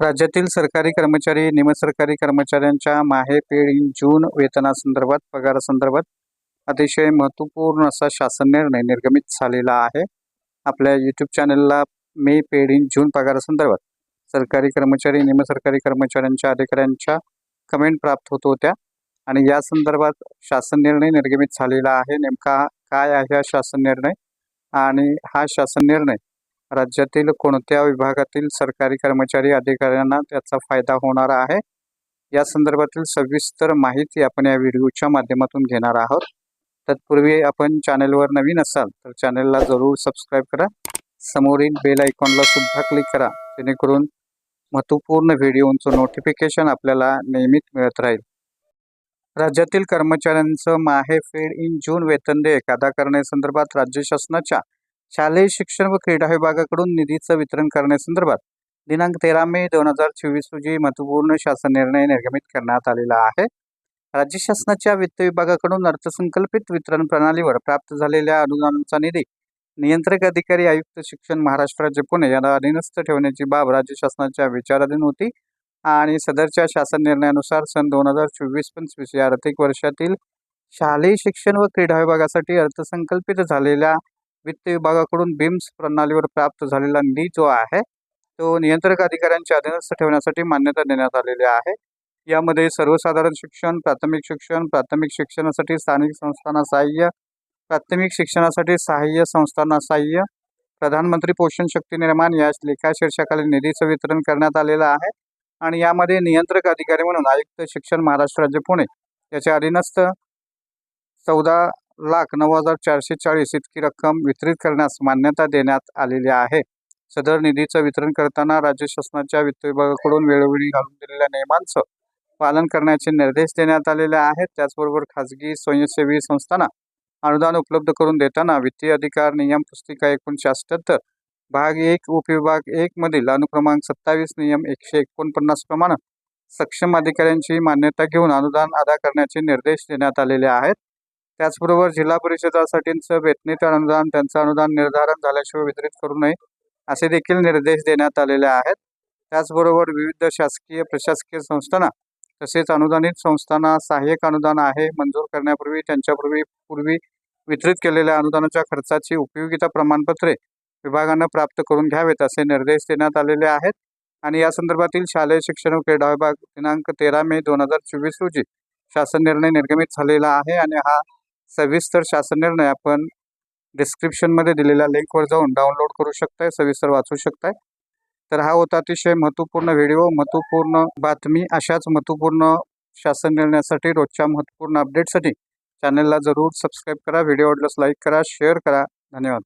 राज्यातील सरकारी कर्मचारी निमसरकारी कर्मचाऱ्यांच्या माहे पेड इन जून वेतनासंदर्भात पगारासंदर्भात अतिशय महत्त्वपूर्ण असा शासन निर्णय निर्गमित झालेला आहे. आपल्या यूट्यूब चॅनलला मे पेड इन जून पगारासंदर्भात सरकारी कर्मचारी निमसरकारी कर्मचाऱ्यांच्या अधिकाऱ्यांच्या कमेंट प्राप्त होत होत्या आणि या संदर्भात शासन निर्णय निर्गमित झालेला आहे. नेमका काय आहे हा शासन निर्णय? आणि हा शासन निर्णय राज्यातील कोणत्या विभागातील सरकारी कर्मचारी अधिकाऱ्यांना त्याचा फायदा होणार आहे? या संदर्भातील सविस्तर माहिती आपण या व्हिडिओच्या माध्यमातून घेणार आहोत. तत्पूर्वी आपण चॅनेलवर नवीन असाल तर चॅनलला जरूर सबस्क्राईब करा. समोरील बेल आयकॉनला सुद्धा क्लिक करा जेणेकरून महत्त्वपूर्ण व्हिडिओंचं नोटिफिकेशन आपल्याला नियमित मिळत राहील. राज्यातील कर्मचाऱ्यांचं माहे फेड इन जून वेतन देयक अदा करण्यासंदर्भात राज्य शासनाच्या शालेय शिक्षण व क्रीडा विभागाकडून निधीचं वितरण करण्यासंदर्भात दिनांक तेरा मे दोन हजार चोवीस रोजी महत्त्वपूर्ण शासन निर्णय निर्गमित करण्यात आलेला आहे. राज्य शासनाच्या वित्त विभागाकडून अर्थसंकल्पित वितरण प्रणालीवर प्राप्त झालेल्या अनुदानाचा निधी नियंत्रक अधिकारी आयुक्त शिक्षण महाराष्ट्र राज्य पुणे यांना अधीनस्थ ठेवण्याची बाब राज्य शासनाच्या विचाराधीन होती आणि सदरच्या शासन निर्णयानुसार सन दोन हजार चोवीस पंचवीस या आर्थिक वर्षातील शालेय शिक्षण व क्रीडा विभागासाठी अर्थसंकल्पित झालेल्या वित्त विभागाकडून बिम्स प्रणालीवर प्राप्त झालेला निधी जो आहे तो नियंत्रक अधिकाऱ्यांच्या अधीनस्थ ठेवण्यासाठी मान्यता देण्यात आलेली आहे. यामध्ये सर्वसाधारण शिक्षण प्राथमिक शिक्षण प्राथमिक शिक्षणासाठी स्थानिक संस्थांना सहाय्य प्राथमिक शिक्षणासाठी सहाय्य संस्थांना सहाय्य प्रधानमंत्री पोषण शक्ती निर्माण या लेखा शीर्षकाखाली निधीचं वितरण करण्यात आलेलं आहे आणि यामध्ये नियंत्रक अधिकारी म्हणून आयुक्त शिक्षण महाराष्ट्र राज्य पुणे याच्या अधीनस्थ चौदा लाख नऊ हजार चारशे चाळीस इतकी रक्कम वितरित करण्यास मान्यता देण्यात आलेली आहे. सदर निधीचं वितरण करताना राज्य शासनाच्या वित्त विभागाकडून वेळोवेळी घालून दिलेल्या नियमांचं पालन करण्याचे निर्देश देण्यात आलेले आहेत. त्याचबरोबर खाजगी स्वयंसेवी संस्थांना अनुदान उपलब्ध करून देताना वित्तीय अधिकार नियम पुस्तिका एकोणीसशे अठ्ठ्याहत्तर भाग एक उपविभाग एक मधील अनुक्रमांक सत्तावीस नियम एकशे एकोणपन्नास प्रमाणे सक्षम अधिकाऱ्यांची मान्यता घेऊन अनुदान अदा करण्याचे निर्देश देण्यात आलेले आहेत. त्याचबरोबर जिल्हा परिषदासाठीचं वेतनित अनुदान त्यांचं अनुदान निर्धारण झाल्याशिवाय वितरित करू नये असे देखील निर्देश देण्यात आलेले आहेत. त्याचबरोबर विविध शासकीय प्रशासकीय संस्थांना तसेच अनुदानित संस्थांना सहाय्यक अनुदान आहे मंजूर करण्यापूर्वी त्यांच्यापूर्वी पूर्वी वितरित केलेल्या अनुदानाच्या खर्चाची उपयोगिता प्रमाणपत्रे विभागानं प्राप्त करून घ्यावेत असे निर्देश देण्यात आलेले आहेत. आणि या संदर्भातील शालेय शिक्षण व क्रीडा विभाग दिनांक तेरा मे दोन हजार चोवीस रोजी शासन निर्णय निर्गमित झालेला आहे आणि हा सविस्तर शासन निर्णय आपण डिस्क्रिप्शनमध्ये दिलेल्या लिंकवर जाऊन डाउनलोड करू शकताय सविस्तर वाचू शकताय. तर हा होता अतिशय महत्त्वपूर्ण व्हिडिओ महत्त्वपूर्ण बातमी. अशाच महत्त्वपूर्ण शासन निर्णयासाठी रोजच्या महत्त्वपूर्ण अपडेटसाठी चॅनलला जरूर सबस्क्राईब करा. व्हिडिओ आवडल्यास लाईक करा शेअर करा. धन्यवाद.